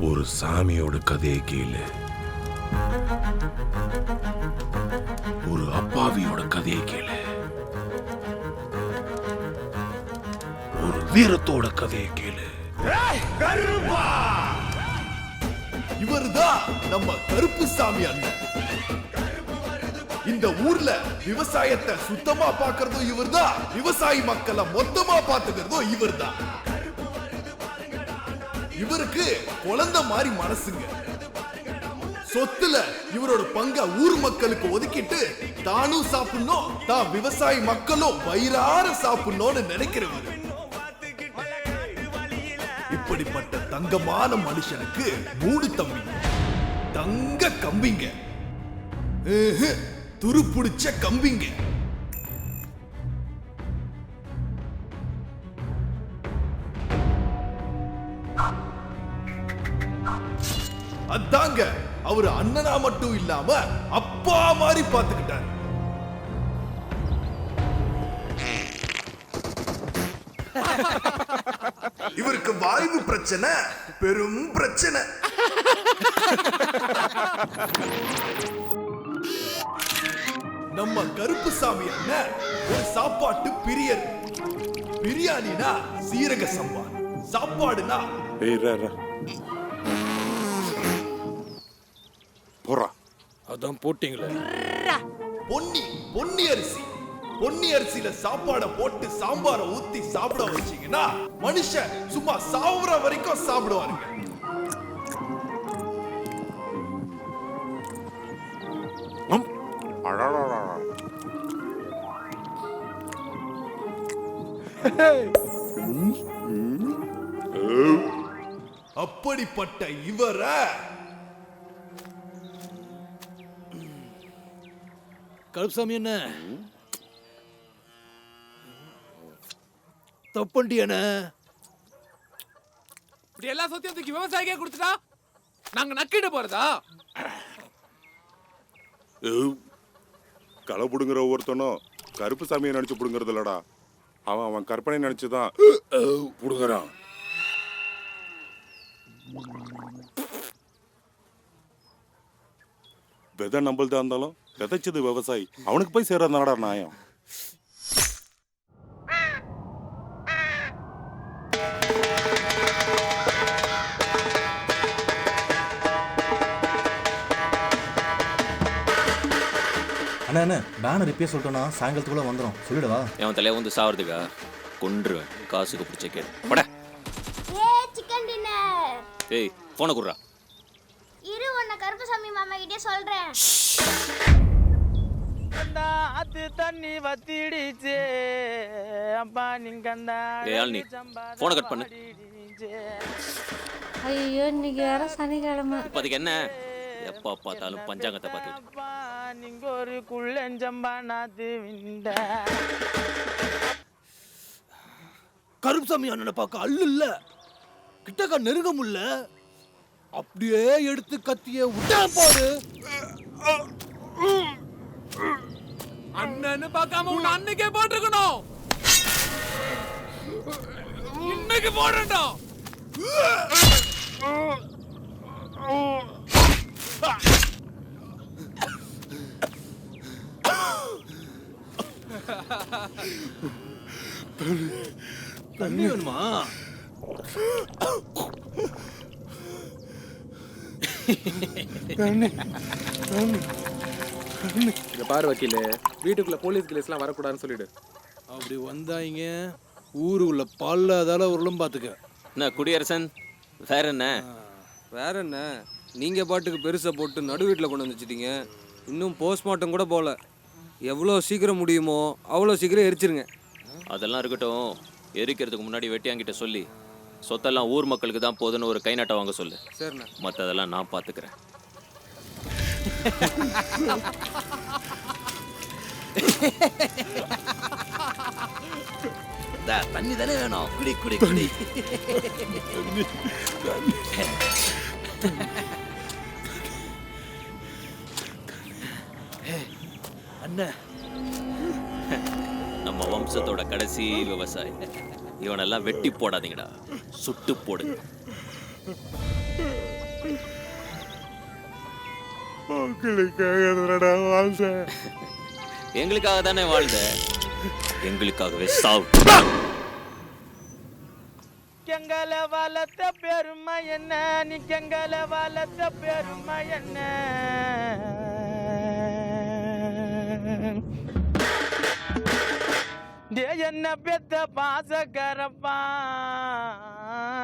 ஒரு சாமியோட கதையை கேளு. ஒரு அப்பாவியோட கதையை கேளு. ஒரு வீரத்தோட கதையை கேளு. இவர்தான் நம்ம கருப்பு சாமி அண்ணன். இந்த ஊர்ல விவசாயத்தை சுத்தமா பாக்குறதும் இவர்தான். விவசாயி மக்களை மொத்தமா பாத்துக்கிறதும் இவர்தான். இவருக்கு குழந்தை மாதிரி மனசுங்க. சொத்துல இவரோட பங்க ஊர் மக்களுக்கு ஒதுக்கிட்டு தானும் சாப்பிடணும் தான் விவசாயி மக்களும் வயிறார சாப்பிடணும்னு நினைக்கிறவர். இப்படிப்பட்ட தங்கமான மனுஷனுக்கு மூணு தம்பி. தங்க கம்பிங்க. ஏஹு, துருப்புடிச்ச கம்பிங்க. அதாங்க அவரு அண்ணனா மட்டும் இல்லாம அப்பா மாதிரி பார்த்துக்கிட்டார். இவருக்கு வாய்வு பிரச்சனை பெரும் பிரச்சனை. நம்ம கருப்பு சாமி அண்ணன் ஒரு சாப்பாட்டு பிரியர். பிரியாணினா சீரக சம்பா சாப்பாடுனா போறா. அதான் போட்டிங்களே. பொன்னி பொன்னி அரிசி. பொன்னி அரிசியில சாப்பாட போட்டு சாம்பார ஊத்தி சாப்பிட வச்சீங்கன்னா மனுஷன் சும்மா சாவுற வரைக்கும் சாப்பிடுவாருங்க. அப்படிப்பட்ட இவரை கருப்சாமி என்ன? தப்பண்டி என்ன? இப்படி எல்லா சொத்தையும் தூக்கி விவசாயிக்கே கொடுத்துட்டா? நாங்க நக்கிட்டு போறதா? களை புடுங்குற ஒவ்வொருத்தனும் கருப்பு சாமியை நினைச்சு புடுங்குறது இல்லடா. அவன் அவன் கற்பனை நினைச்சுதான் புடுங்குறான். விதை நம்மள்தான் இருந்தாலும் விதைச்சது விவசாயி. அவனுக்கு போய் சேர்றதுனாடா நியாயம் அண்ணா அண்ணா பேனர் ரிப்பேர் சொல்லிட்டோன்னா சாயங்காலத்துக்குள்ள வந்துடும் சொல்லிடவா. என் தலையை வந்து சாவறதுக்கா? கொன்றுவேன். காசுக்கு பிடிச்ச கேடு. பட. ஏ சிக்கன் டின்னர் ஏய் போனை குடுறா. இரு உன்னை கருப்பசாமி மாமா கிட்டே சொல்றேன் அ cut பண்ணு. ஐயோ இன்னைக்கு வேற சனிக்கிழமை. இப்போதைக்கு என்ன? எப்போ பார்த்தாலும் பஞ்சாங்கத்தை அப்பா நீங்க ஒரு குள்ளஞ்சம்பா நாத்து விண்ட. கருப்சாமி அண்ணனை பார்க்க அல்லு இல்ல. கிட்டக்க நெருங்க முடியல அப்படியே எடுத்து கத்திய விட்டா பாரு அண்ணன்னு பார்க்காம உன்னை அன்னைக்கே போட்டிருக்கணும். இன்னைக்கு போடுறா தண்ணி வேணுமா? இங்க பாரு வக்கீலு. வீட்டுக்குள்ள போலீஸ் கிளீஸ்லாம் வரக்கூடாதுன்னு சொல்லிடு. அப்படி வந்தாங்க ஊருக்குள்ள பல்லதால உருளும் பார்த்துக்க என்ன குடியரசன்? வேற என்ன? வேற என்ன? நீங்க பாட்டுக்கு பெருசா போட்டு நடு வீட்டில் கொண்டு வந்து வச்சிட்டீங்க இன்னும் போஸ்ட்மார்ட்டம் கூட போகல எவ்வளோ சீக்கிரம் முடியுமோ அவ்வளோ சீக்கிரம் எரிச்சிருங்க. அதெல்லாம் இருக்கட்டும். எரிக்கிறதுக்கு முன்னாடி வெட்டியாங்கிட்ட சொல்லி சொத்தெல்லாம் ஊர் மக்களுக்கு தான் போதுன்னு ஒரு கை நாட்டை வாங்க சொல்லு. சரிண்ணா. மற்றதெல்லாம் நான் பார்த்துக்கிறேன் தண்ணி தானே வேணும் குடி குடி குடி அண்ணன் நம்ம வம்சத்தோட கடைசி விவசாயி இவனெல்லாம் வெட்டி போடாதீங்கடா சுட்டு போடுங்க உங்களுக்காக வாழ்ந்தேன் எங்களுக்காக தானே வாழ்ந்த? எங்களுக்காகவே சாவு. கெங்கல வளர்த்த பெருமை என்ன? நீ கெங்கல வளர்த்த பெருமை என்ன? டே என்ன பெத்த பாசக்கரப்பா?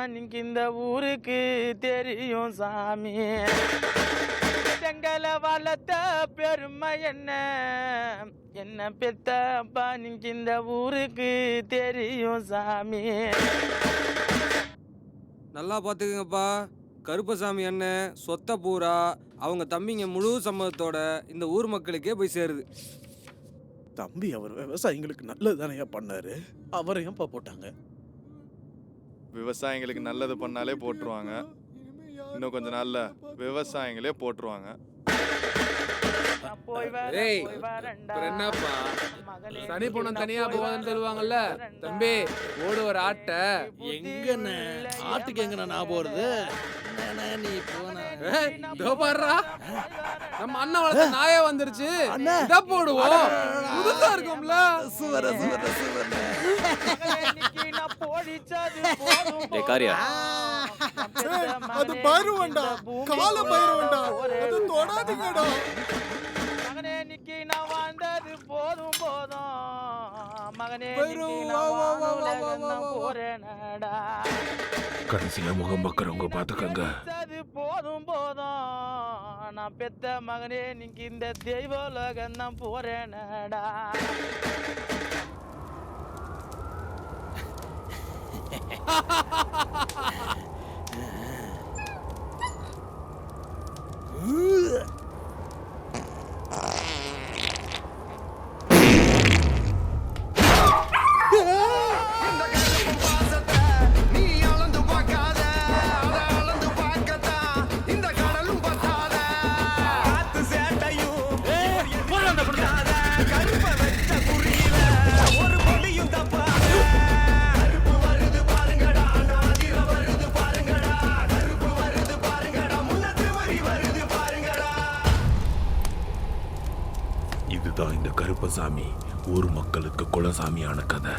நீங்க இந்த ஊருக்கு தெரியும் சாமி. செங்கல வளர்த்த பெருமை என்ன? என்ன பெத்தப்பா நீங்க இந்த ஊருக்கு தெரியும் சாமி? நல்லா பார்த்துக்குங்கப்பா. கருப்பசாமி அண்ணன் சொத்தை பூரா அவங்க தம்பிங்க முழு சம்மதத்தோட இந்த ஊர் மக்களுக்கே போய் சேருது. தம்பி அவர் விவசாயிங்களுக்கு நல்லது தானே பண்ணாரு? அவரை போட்டாங்க? விவசாயிங்களுக்கு நல்லது பண்ணாலே போட்டுருவாங்க. இன்னும் கொஞ்ச நாள்ல விவசாயிங்களே போட்டுருவாங்க. ஏய். அப்புறம் என்னப்பா? சனி பொண்ணு தனியா போகாதுன்னு சொல்லுவாங்கல்ல. தம்பி ஓடு ஒரு ஆட்டை. எங்கண்ணே? ஆட்டுக்கு எங்கண்ணே நான் போறது? என்னண்ணே நீ போன? ஏய், இதோ பாருடா. நம்ம அண்ணன் வளர்த்த நாயே வந்துருச்சு. இத போடுவோம். புதுசா இருக்கும்ல. சுவர சுவர சுவர டேய் காரியா. அது பயிறுவண்டா கால பயிறுவண்டா அது தொடாதீங்கடா மகனே இன்னைக்கு நான் வாழ்ந்தது போதும் போதும் மகனே வா, நான் வா, வா, வா, வானுலகம் வா, நான் வா. போறேனடா கடைசியில முகம் பார்க்கறவங்க பாத்துக்கங்க அது போதும் போதும் நான் பெத்த மகனே இன்னைக்கு இந்த தெய்வலோகம் தான் போறேனடா うわ குலசாமி ஊர் மக்களுக்கு குலசாமியான கதை.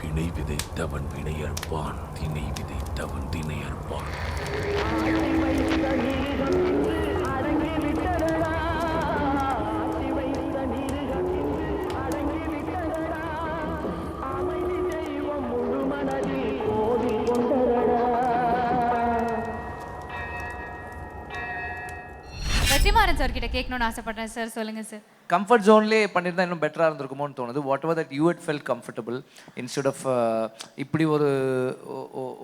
வினை விதைத்தவன் வினையற்பான் அறுப்பான் திணை விதைத்தவன் திணை அறுப்பான். சார் கிட்ட கேட்கணும்னு ஆசைப்படுறேன் சார் சொல்லுங்க சார் கம்ஃபர்ட் ஜோன்லேயே பண்ணியிருந்தா இன்னும் பெட்டராக இருந்திருக்குமோன்னு தோணுது. Whatever that you it fell comfortable instead of இப்படி ஒரு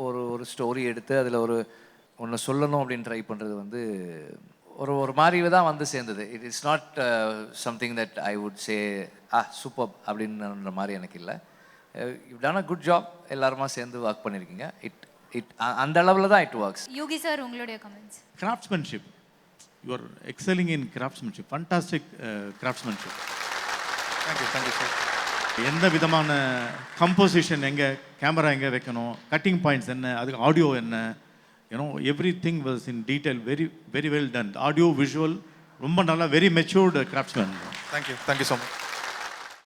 ஒரு ஒரு ஸ்டோரி எடுத்து அதில் ஒரு ஒன்று சொல்லணும் அப்படின்னு ட்ரை பண்ணுறது வந்து ஒரு ஒரு மாதிரி தான் வந்து சேர்ந்தது. It is not something that I would say ah super அப்படின்ற மாதிரி எனக்கு இல்லை. You done a good job எல்லாருமா சேர்ந்து ஒர்க் பண்ணியிருக்கீங்க இட் இட் அந்த அளவில் தான் இட் ஒர்க்ஸ் யோகி சார் உங்களுடைய comments craftsmanship you are excelling in craftsmanship fantastic craftsmanship thank you thank you sir எந்த விதமான கம்போசிஷன் எங்கே கேமரா எங்கே வைக்கணும் கட்டிங் பாயிண்ட்ஸ் என்ன அதுக்கு ஆடியோ என்ன you know everything was in detail very very well done audio visual ரொம்ப நல்லா very matured craftsman thank you thank you so much